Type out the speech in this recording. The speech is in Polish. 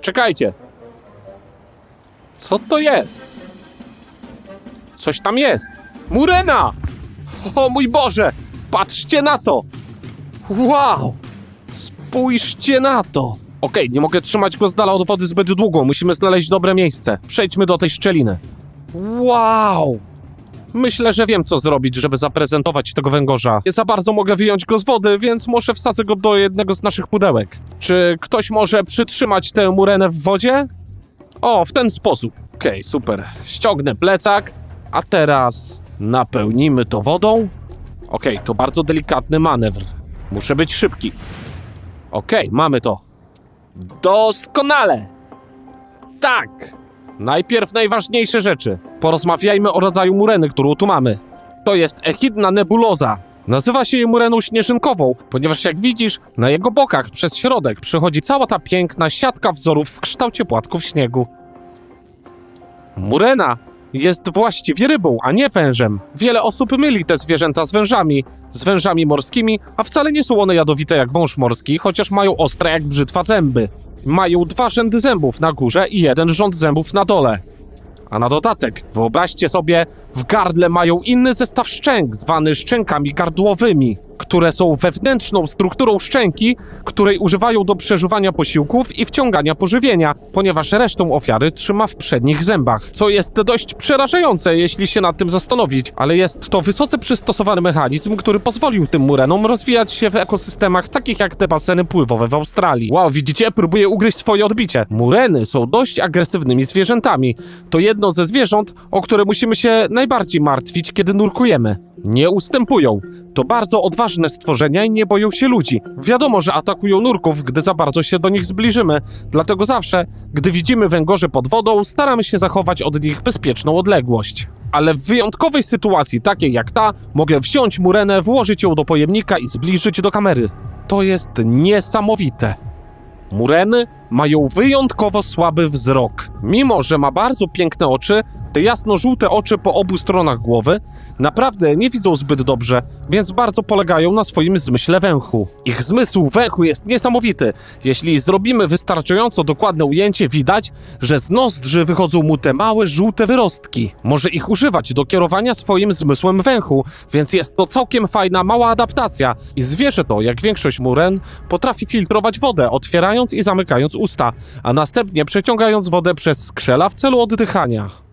Czekajcie. Co to jest? Coś tam jest. Murena! O mój Boże! Patrzcie na to! Wow! Spójrzcie na to! Okej, nie mogę trzymać go z dala od wody zbyt długo. Musimy znaleźć dobre miejsce. Przejdźmy do tej szczeliny. Wow! Myślę, że wiem, co zrobić, żeby zaprezentować tego węgorza. Nie za bardzo mogę wyjąć go z wody, więc może wsadzę go do jednego z naszych pudełek. Czy ktoś może przytrzymać tę murenę w wodzie? O, w ten sposób. Okej, super. Ściągnę plecak, a teraz napełnimy to wodą. Okej, to bardzo delikatny manewr. Muszę być szybki. Okej, mamy to. Doskonale! Tak! Najpierw najważniejsze rzeczy. Porozmawiajmy o rodzaju mureny, którą tu mamy. To jest echidna nebuloza. Nazywa się jej mureną śnieżynkową, ponieważ jak widzisz, na jego bokach przez środek przychodzi cała ta piękna siatka wzorów w kształcie płatków śniegu. Murena jest właściwie rybą, a nie wężem. Wiele osób myli te zwierzęta z wężami, z wężami morskimi, a wcale nie są one jadowite jak wąż morski, chociaż mają ostre jak brzytwa zęby. Mają dwa rzędy zębów na górze i jeden rząd zębów na dole. A na dodatek, wyobraźcie sobie, w gardle mają inny zestaw szczęk, zwany szczękami gardłowymi, które są wewnętrzną strukturą szczęki, której używają do przeżuwania posiłków i wciągania pożywienia, ponieważ resztą ofiary trzyma w przednich zębach, co jest dość przerażające, jeśli się nad tym zastanowić, ale jest to wysoce przystosowany mechanizm, który pozwolił tym murenom rozwijać się w ekosystemach takich jak te baseny pływowe w Australii. Wow, widzicie? Próbuję ugryźć swoje odbicie. Mureny są dość agresywnymi zwierzętami. To jedno ze zwierząt, o które musimy się najbardziej martwić, kiedy nurkujemy. Nie ustępują. To bardzo odważne stworzenia i nie boją się ludzi. Wiadomo, że atakują nurków, gdy za bardzo się do nich zbliżymy, dlatego zawsze, gdy widzimy węgorze pod wodą, staramy się zachować od nich bezpieczną odległość. Ale w wyjątkowej sytuacji, takiej jak ta, mogę wziąć murenę, włożyć ją do pojemnika i zbliżyć do kamery. To jest niesamowite. Mureny mają wyjątkowo słaby wzrok. Mimo, że ma bardzo piękne oczy, te jasno-żółte oczy po obu stronach głowy naprawdę nie widzą zbyt dobrze, więc bardzo polegają na swoim zmyśle węchu. Ich zmysł węchu jest niesamowity. Jeśli zrobimy wystarczająco dokładne ujęcie, widać, że z nozdrzy wychodzą mu te małe żółte wyrostki. Może ich używać do kierowania swoim zmysłem węchu, więc jest to całkiem fajna mała adaptacja. I zwierzę to, jak większość muren, potrafi filtrować wodę, otwierając i zamykając usta, a następnie przeciągając wodę przez skrzela w celu oddychania.